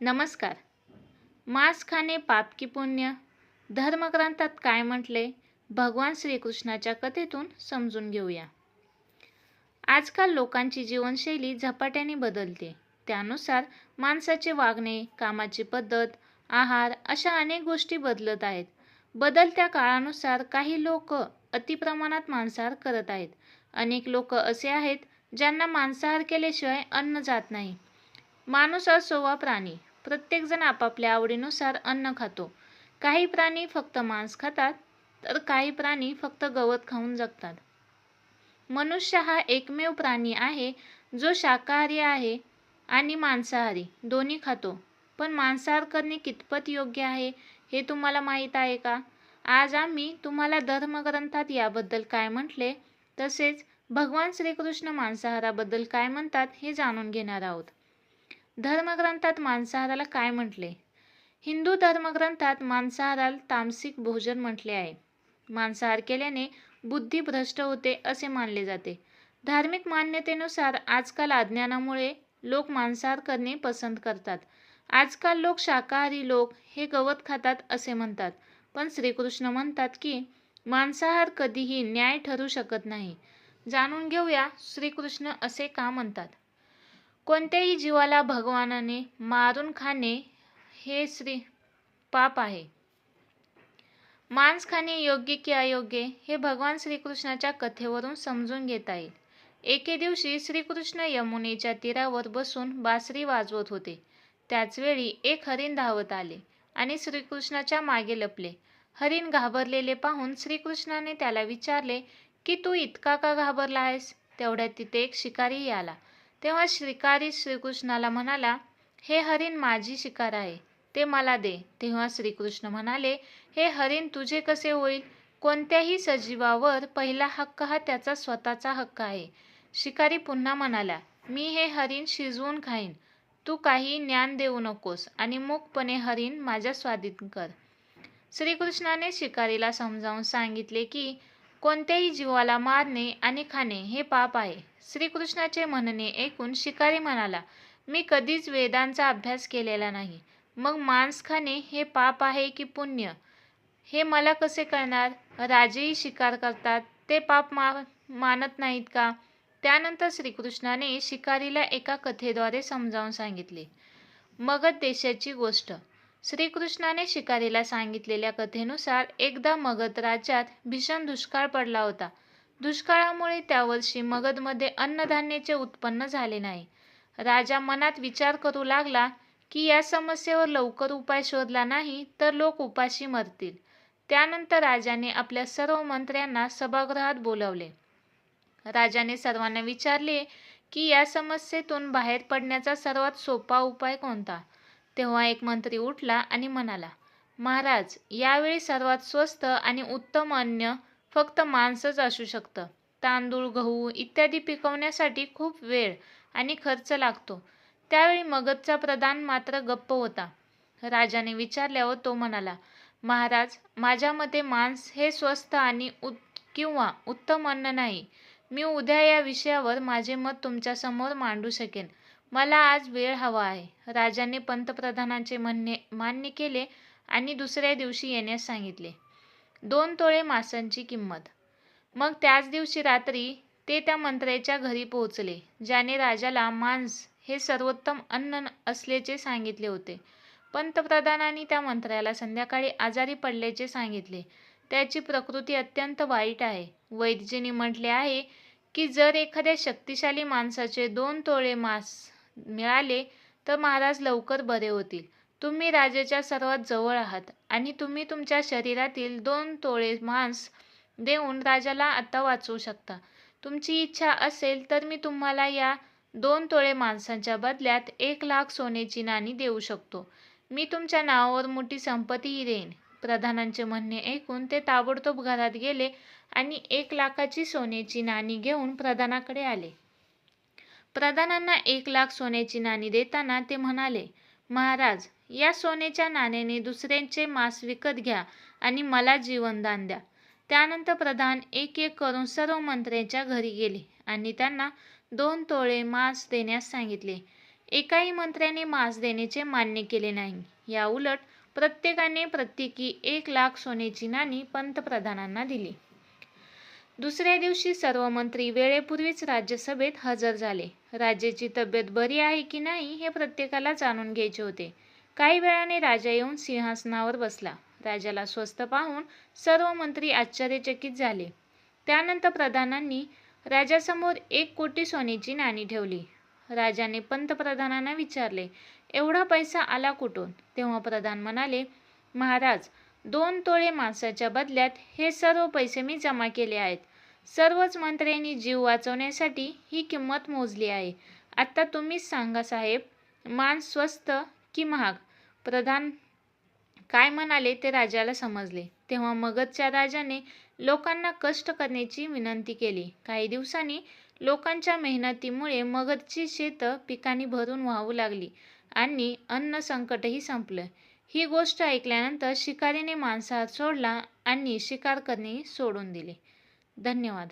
नमस्कार. मांस खाणे पाप की पुण्य? धर्मग्रंथात काय म्हटले? भगवान श्रीकृष्णाच्या कथेतून समजून घेऊया. आजकाल लोकांची जीवनशैली झपाट्याने बदलते. त्यानुसार माणसाचे वागणे कामाची पद्धत आहार अशा अनेक गोष्टी बदलत आहेत. बदलत्या काळानुसार काही लोक अतिप्रमाणात मांसाहार करत आहेत. अनेक लोक असे आहेत ज्यांना मांसाहार केल्याशिवाय अन्न जात नाही. माणूस असो वा प्राणी प्रत्येकजण आपापल्या आवडीनुसार अन्न खातो. काही प्राणी फक्त मांस खातात तर काही प्राणी फक्त गवत खाऊन जगतात. मनुष्य हा एकमेव प्राणी आहे जो शाकाहारी आहे आणि मांसाहारी. दोन्ही खातो. पण मांसाहार करणे कितपत योग्य आहे हे तुम्हाला माहीत आहे का? आज आम्ही तुम्हाला धर्मग्रंथात याबद्दल काय म्हटले तसेच भगवान श्रीकृष्ण मांसाहाराबद्दल काय म्हणतात हे जाणून घेणार आहोत. धर्मग्रंथात मांसाहाराला काय म्हटले? हिंदू धर्मग्रंथात मांसाहाराला तामसिक भोजन म्हटले आहे. मांसाहार केल्याने बुद्धी भ्रष्ट होते असे मानले जाते. धार्मिक मान्यतेनुसार आजकाल अज्ञानामुळे लोक मांसाहार करणे पसंत करतात. आजकाल लोक शाकाहारी लोक हे गवत खातात असे म्हणतात. पण श्रीकृष्ण म्हणतात की मांसाहार कधीही न्याय ठरू शकत नाही. जाणून घेऊया श्रीकृष्ण असे का म्हणतात? कोणत्याही जीवाला भगवानाने मारून खाणे हे श्री पाप आहे. मांस खाणे योग्य की अयोग्य हे भगवान श्रीकृष्णाच्या कथेवरून समजून घेता येईल. एके दिवशी श्रीकृष्ण यमुनेच्या तीरावर बसून बासरी वाजवत होते. त्याचवेळी एक हरिण धावत आले आणि श्रीकृष्णाच्या मागे लपले. हरिण घाबरलेले पाहून श्रीकृष्णाने त्याला विचारले की तू इतका का घाबरला आहेस? तेवढ्यात तिथे एक शिकारीही आला. तेव्हा श्रीकारी श्रीकृष्णाला म्हणाला हे हरिण माझी शिकार आहे ते मला दे. तेव्हा श्रीकृष्ण म्हणाले हे हरिण तुझे कसे होईल? कोणत्याही सजीवावर पहिला हक्क हा त्याचा स्वतःचा हक्क आहे. शिकारी पुन्हा म्हणाला मी हे हरिण शिजवून खाईन. तू काही ज्ञान देऊ नकोस आणि मूकपणे हरिण माझ्या स्वाधीन कर. श्रीकृष्णाने शिकारीला समजावून सांगितले की कोणत्याही जीवाला मारणे आणि खाणे हे पाप आहे. श्रीकृष्णाचे म्हणणे ऐकून शिकारी म्हणाला मी कधीच वेदांचा अभ्यास केलेला नाही. मग मांस खाणे हे पाप आहे की पुण्य? हे मला कसे कळणार? राजेही शिकार करतात. ते पाप मा मानत नाहीत का? त्यानंतर श्रीकृष्णाने शिकारीला एका कथेद्वारे समजावून सांगितले. मगध देशाची गोष्ट. श्रीकृष्णाने शिकारीला सांगितलेल्या कथेनुसार एकदा मगध राज्यात भीषण दुष्काळ पडला होता. दुष्काळामुळे त्या वर्षी मगधमध्ये अन्नधान्याचे उत्पन्न झाले नाही. राजा मनात विचार करू लागला की या समस्येवर लवकर उपाय शोधला नाही तर लोक उपाशी मरतील. त्यानंतर राजाने आपल्या सर्व मंत्र्यांना सभागृहात बोलावले. राजाने सर्वांना विचारले की या समस्येतून बाहेर पडण्याचा सर्वात सोपा उपाय कोणता? तेव्हा एक मंत्री उठला आणि म्हणाला महाराज यावेळी सर्वात स्वस्त आणि उत्तम अन्न फक्त मांसच असू शकतं. तांदूळ गहू इत्यादी पिकवण्यासाठी खूप वेळ आणि खर्च लागतो. त्यावेळी मगधचा प्रधान मात्र गप्प होता. राजाने विचारल्यावर तो म्हणाला महाराज माझ्या मते मांस हे स्वस्त आणि उत किंवा उत्तम अन्न नाही. मी उद्या या विषयावर माझे मत तुमच्यासमोर मांडू शकेन. मला आज वेळ हवा आहे. राजाने पंतप्रधानांचे म्हणणे मान्य केले आणि दुसऱ्या दिवशी येण्यास सांगितले. दोन तोळे मांसांची किंमत. मग त्याच दिवशी रात्री ते त्या मंत्र्याच्या घरी पोहोचले ज्याने राजाला मांस हे सर्वोत्तम अन्न असल्याचे सांगितले होते. पंतप्रधानांनी त्या मंत्र्याला संध्याकाळी आजारी पडल्याचे सांगितले. त्याची प्रकृती अत्यंत वाईट आहे. वैद्यजींनी म्हटले आहे की जर एखाद्या शक्तिशाली माणसाचे दोन तोळे मांस मिळाले तर महाराज लवकर बरे होतील. तुम्ही राजाच्या सर्वात जवळ आहात आणि तुम्ही तुमच्या शरीरातील दोन तोळे मांस देऊन राजाला आता वाचवू शकता. तुमची इच्छा असेल तर मी तुम्हाला या दोन तोळे माणसांच्या बदल्यात एक लाख सोन्याची नाणी देऊ शकतो. मी तुमच्या नावावर मोठी संपत्तीही देईन. प्रधानांचे म्हणणे ऐकून ते ताबडतोब घरात गेले आणि एक लाखाची सोन्याची नाणी घेऊन प्रधानाकडे आले. प्रधानांना एक लाख सोन्याची नाणी देताना ते म्हणाले महाराज या सोन्याच्या नाण्याने दुसऱ्यांचे मांस विकत घ्या आणि मला जीवनदान द्या. त्यानंतर प्रधान एक एक करून सर्व मंत्र्यांच्या घरी गेले आणि त्यांना दोन तोळे मांस देण्यास सांगितले. एकाही मंत्र्याने मांस देण्याचे मान्य केले नाही. याउलट प्रत्येकाने प्रत्येकी एक लाख सोन्याची नाणी पंतप्रधानांना दिली. दुसऱ्या दिवशी सर्व मंत्री वेळेपूर्वीच राज्यसभेत हजर झाले. राज्याची तब्येत बरी आहे की नाही हे प्रत्येकाला जाणून घ्यायचे होते. काही वेळाने राजा येऊन सिंहासनावर बसला. राजाला स्वस्थ पाहून सर्व मंत्री आश्चर्यचकित झाले. त्यानंतर प्रधानांनी राजासमोर एक कोटी सोन्याची नाणी ठेवली. राजाने पंतप्रधानांना विचारले एवढा पैसा आला कुठून? तेव्हा प्रधान म्हणाले महाराज दोन तोळे मांसाच्या बदल्यात हे सर्व पैसे मी जमा केले आहेत. सर्वच मंत्र्यांनी जीव वाचवण्यासाठी ही किंमत मोजली आहे. आत्ता तुम्हीच सांगा साहेब मांस स्वस्त की महाग? प्रधान काय म्हणाले ते राजाला समजले. तेव्हा मगधच्या राजाने लोकांना कष्ट करण्याची विनंती केली. काही दिवसांनी लोकांच्या मेहनतीमुळे मगधची शेतं पिकांनी भरून वाहू लागली आणि अन्न संकटही संपलं. ही गोष्ट ऐकल्यानंतर शिकारीने मांसाहार सोडला आणि शिकार करणे सोडून दिले. धन्यवाद.